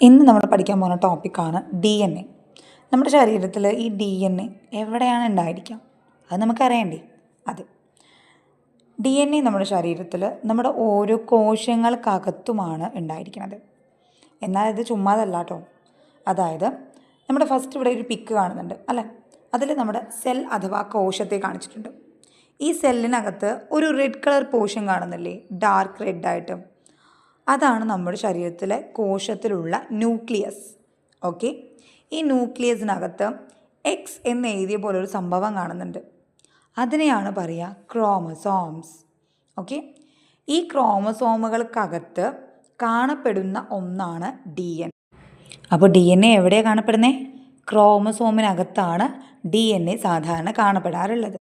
ഇന്ന് നമ്മൾ പഠിക്കാൻ പോകുന്ന ടോപ്പിക്കാണ് ഡി എൻ എ നമ്മുടെ ശരീരത്തിൽ ഈ ഡി എൻ എ എവിടെയാണ് ഉണ്ടായിരിക്കുക? അത് നമുക്കറിയണ്ടേ അതെ. ഡി എൻ എ നമ്മുടെ ശരീരത്തിൽ നമ്മുടെ ഓരോ കോശങ്ങൾക്കകത്തുമാണ് ഉണ്ടായിരിക്കുന്നത്. എന്നാൽ ഇത് ചുമ്മാതല്ല കേട്ടോ. അതായത് നമ്മുടെ ഫസ്റ്റ് ഇവിടെ ഒരു പിക്ക് കാണുന്നുണ്ട് അല്ലേ? അതിൽ നമ്മുടെ സെൽ അഥവാ കോശത്തെ കാണിച്ചിട്ടുണ്ട്. ഈ സെല്ലിനകത്ത് ഒരു റെഡ് കളർ പോർഷൻ കാണുന്നില്ലേ? ഡാർക്ക് റെഡായിട്ട് അതാണ് നമ്മുടെ ശരീരത്തിലെ കോശത്തിലുള്ള ന്യൂക്ലിയസ്. ഓക്കെ ഈ ന്യൂക്ലിയസിനകത്ത് എക്സ് എന്ന് എഴുതിയ പോലെ ഒരു സംഭവം കാണുന്നുണ്ട്. അതിനെയാണ് പറയുക ക്രോമസോംസ്. ഓക്കെ ഈ ക്രോമസോമുകൾക്കകത്ത് കാണപ്പെടുന്ന ഒന്നാണ് ഡി എൻ അപ്പോൾ ഡി എൻ എ എവിടെയാണ് കാണപ്പെടുന്നത് ക്രോമസോമിനകത്താണ് ഡി എൻ എ സാധാരണ കാണപ്പെടാറുള്ളത്.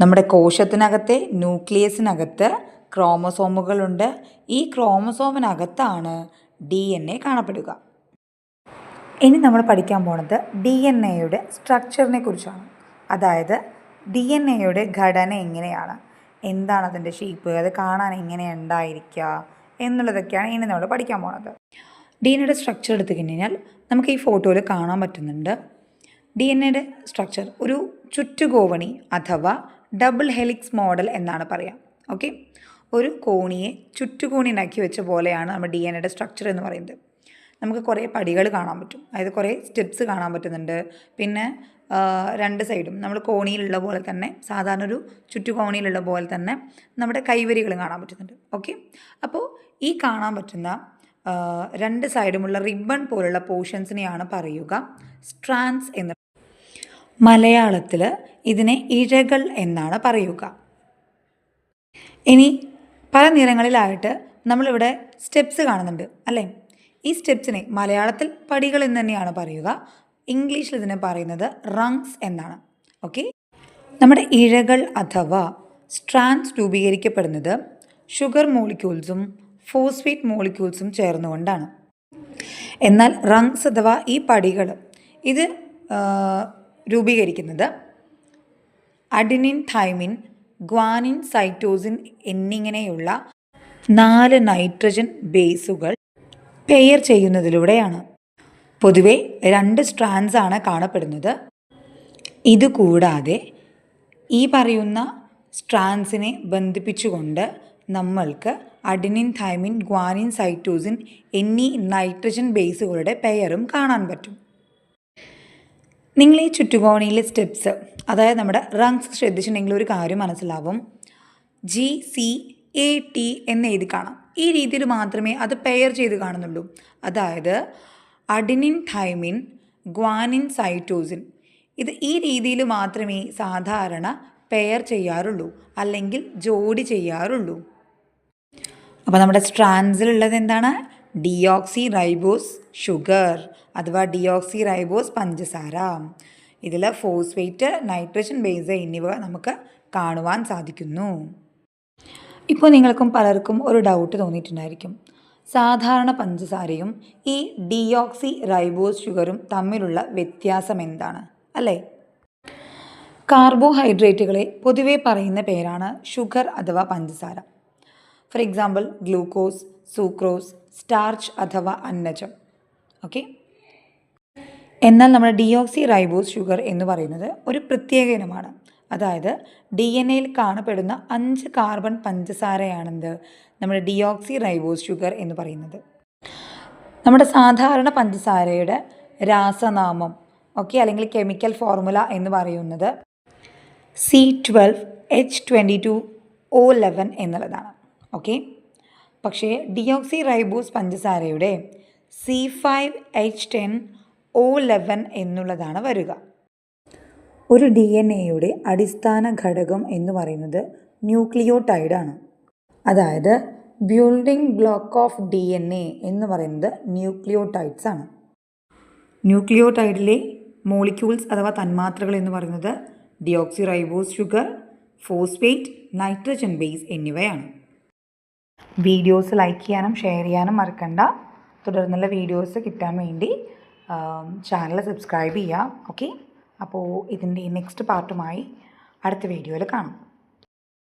നമ്മുടെ കോശത്തിനകത്തെ ന്യൂക്ലിയസിനകത്ത് ക്രോമസോമുകളുണ്ട്. ഈ ക്രോമസോമിനകത്താണ് ഡി എൻ എ കാണപ്പെടുക. ഇനി നമ്മൾ പഠിക്കാൻ പോണത് ഡി എൻ എയുടെ സ്ട്രക്ചറിനെ കുറിച്ചാണ്. അതായത് ഡി എൻ എയുടെ ഘടന എങ്ങനെയാണ്? എന്താണ് അതിന്റെ ഷേപ്പ്? അത് കാണാൻ എങ്ങനെ ഉണ്ടായിരിക്കുക എന്നുള്ളതൊക്കെയാണ് ഇനി നമ്മൾ പഠിക്കാൻ പോണത്. ഡി എൻ എയുടെ സ്ട്രക്ചർ എടുത്തു കഴിഞ്ഞാൽ നമുക്ക് ഈ ഫോട്ടോയിൽ കാണാൻ പറ്റുന്നുണ്ട്. ഡി എൻ എയുടെ സ്ട്രക്ചർ ഒരു ചുറ്റുകോവണി അഥവാ ഡബിൾ ഹെലിക്സ് മോഡൽ എന്നാണ് പറയുക ഓക്കെ? ഒരു കോണിയെ ചുറ്റുകോണി ഉണ്ടാക്കി വെച്ച പോലെയാണ് നമ്മുടെ ഡി എൻ എയുടെ സ്ട്രക്ചർ എന്ന് പറയുന്നത്. നമുക്ക് കുറേ പടികൾ കാണാൻ പറ്റും. അതായത് കുറേ സ്റ്റെപ്സ് കാണാൻ പറ്റുന്നുണ്ട്. പിന്നെ രണ്ട് സൈഡും നമ്മൾ കോണിയിലുള്ള പോലെ തന്നെ സാധാരണ ഒരു ചുറ്റുകോണിയിലുള്ള പോലെ തന്നെ നമ്മുടെ കൈവരികൾ കാണാൻ പറ്റുന്നുണ്ട്. ഓക്കെ അപ്പോൾ ഈ കാണാൻ പറ്റുന്ന രണ്ട് സൈഡുമുള്ള റിബൺ പോലുള്ള പോർഷൻസിനെയാണ് പറയുക സ്ട്രാൻസ് എന്ന്. മലയാളത്തിൽ ഇതിനെ ഇഴകൾ എന്നാണ് പറയുക. ഇനി പല നിറങ്ങളിലായിട്ട് നമ്മളിവിടെ സ്റ്റെപ്സ് കാണുന്നുണ്ട് അല്ലേ? ഈ സ്റ്റെപ്സിനെ മലയാളത്തിൽ പടികൾ എന്ന് തന്നെയാണ് പറയുക. ഇംഗ്ലീഷിൽ ഇതിനെ പറയുന്നത് റങ്സ് എന്നാണ്. ഓക്കെ നമ്മുടെ ഇഴകൾ അഥവാ സ്ട്രാൻസ് രൂപീകരിക്കപ്പെടുന്നത് ഷുഗർ മോളിക്യൂൾസും ഫോസ്ഫേറ്റ് മോളിക്യൂൾസും ചേർന്നുകൊണ്ടാണ് എന്നാൽ റങ്സ് അഥവാ ഈ പടികൾ ഇത് രൂപീകരിക്കുന്നത് അഡിനിൻ തൈമിൻ ഗ്വാനിൻ സൈറ്റോസിൻ എന്നിങ്ങനെയുള്ള നാല് നൈട്രജൻ ബേസുകൾ പെയർ ചെയ്യുന്നതിലൂടെയാണ്. പൊതുവെ രണ്ട് സ്ട്രാൻസ് ആണ് കാണപ്പെടുന്നത്. ഇതുകൂടാതെ ഈ പറയുന്ന സ്ട്രാൻസിനെ ബന്ധിപ്പിച്ചുകൊണ്ട് നമ്മൾക്ക് അഡിനിൻ തൈമിൻ ഗ്വാനിൻ സൈറ്റോസിൻ എന്നീ നൈട്രജൻ ബേസുകളുടെ പെയറും കാണാൻ പറ്റും. നിങ്ങൾ ഈ ചുറ്റുകോണിയിലെ സ്റ്റെപ്സ് അതായത് നമ്മുടെ റങ്സ് ശ്രദ്ധിച്ചിട്ടുണ്ടെങ്കിൽ ഒരു കാര്യം മനസ്സിലാവും. ജി സി എ ടി എന്ന് എഴുതി കാണാം. ഈ രീതിയിൽ മാത്രമേ അത് പെയർ ചെയ്ത് കാണുന്നുള്ളൂ. അതായത് അഡിനിൻ തൈമിൻ ഗ്വാനിൻ സൈറ്റോസിൻ ഇത് ഈ രീതിയിൽ മാത്രമേ സാധാരണ പെയർ ചെയ്യാറുള്ളൂ അല്ലെങ്കിൽ ജോഡി ചെയ്യാറുള്ളൂ. അപ്പോൾ നമ്മുടെ സ്ട്രാൻസിലുള്ളത് എന്താണ്? ഡിയോക്സി റൈബോസ് ഷുഗർ അഥവാ ഡിയോക്സി റൈബോസ് പഞ്ചസാര. ഇതിൽ ഫോസ്ഫേറ്റ് നൈട്രജൻ ബേസ് എന്നിവ നമുക്ക് കാണുവാൻ സാധിക്കുന്നു. ഇപ്പോൾ നിങ്ങൾക്കും പലർക്കും ഒരു ഡൗട്ട് തോന്നിയിട്ടുണ്ടായിരിക്കും. സാധാരണ പഞ്ചസാരയും ഈ ഡിയോക്സി റൈബോസ് ഷുഗറും തമ്മിലുള്ള വ്യത്യാസം എന്താണ്? അല്ലേ? കാർബോഹൈഡ്രേറ്റുകളെ പൊതുവെ പറയുന്ന പേരാണ് ഷുഗർ അഥവാ പഞ്ചസാര. For example glucose sucrose starch അഥവാ അന്നജം. ഓക്കെ എന്നാൽ നമ്മുടെ ഡിയോക്സി റൈബോസ് ഷുഗർ എന്ന് പറയുന്നത് ഒരു പ്രത്യേക ഇനമാണ്. അതായത് ഡി എൻ എയിൽ കാണപ്പെടുന്ന അഞ്ച് കാർബൺ പഞ്ചസാരയാണെന്ത്? നമ്മുടെ ഡിയോക്സി റൈബോസ് ഷുഗർ എന്ന് പറയുന്നത്. നമ്മുടെ സാധാരണ പഞ്ചസാരയുടെ രാസനാമം ഓക്കെ അല്ലെങ്കിൽ കെമിക്കൽ ഫോർമുല എന്ന് പറയുന്നത് C twelve H twenty two O eleven എന്നുള്ളതാണ്. ഓക്കെ. പക്ഷേ ഡിയോക്സി റൈബോസ് പഞ്ചസാരയുടെ C five H ten O eleven എന്നുള്ളതാണ് വരിക. ഒരു ഡി എൻ എയുടെ അടിസ്ഥാന ഘടകം എന്ന് പറയുന്നത് ന്യൂക്ലിയോടൈഡാണ്. അതായത് building block of D N A എന്ന് പറയുന്നത് ന്യൂക്ലിയോടൈഡ്സ് ആണ് ന്യൂക്ലിയോടൈഡിലെ മോളിക്യൂൾസ് അഥവാ തന്മാത്രകൾ എന്ന് പറയുന്നത് deoxyribose sugar phosphate nitrogen base എന്നിവയാണ്. വീഡിയോസ് ലൈക്ക് ചെയ്യാനും ഷെയർ ചെയ്യാനും മറക്കണ്ട. തുടർന്നുള്ള വീഡിയോസ് കിട്ടാൻ വേണ്ടി ചാനൽ സബ്സ്ക്രൈബ് ചെയ്യുക. ഓക്കെ അപ്പോൾ ഇതിന്റെ നെക്സ്റ്റ് പാർട്ടുമായി അടുത്ത വീഡിയോയിൽ കാണാം.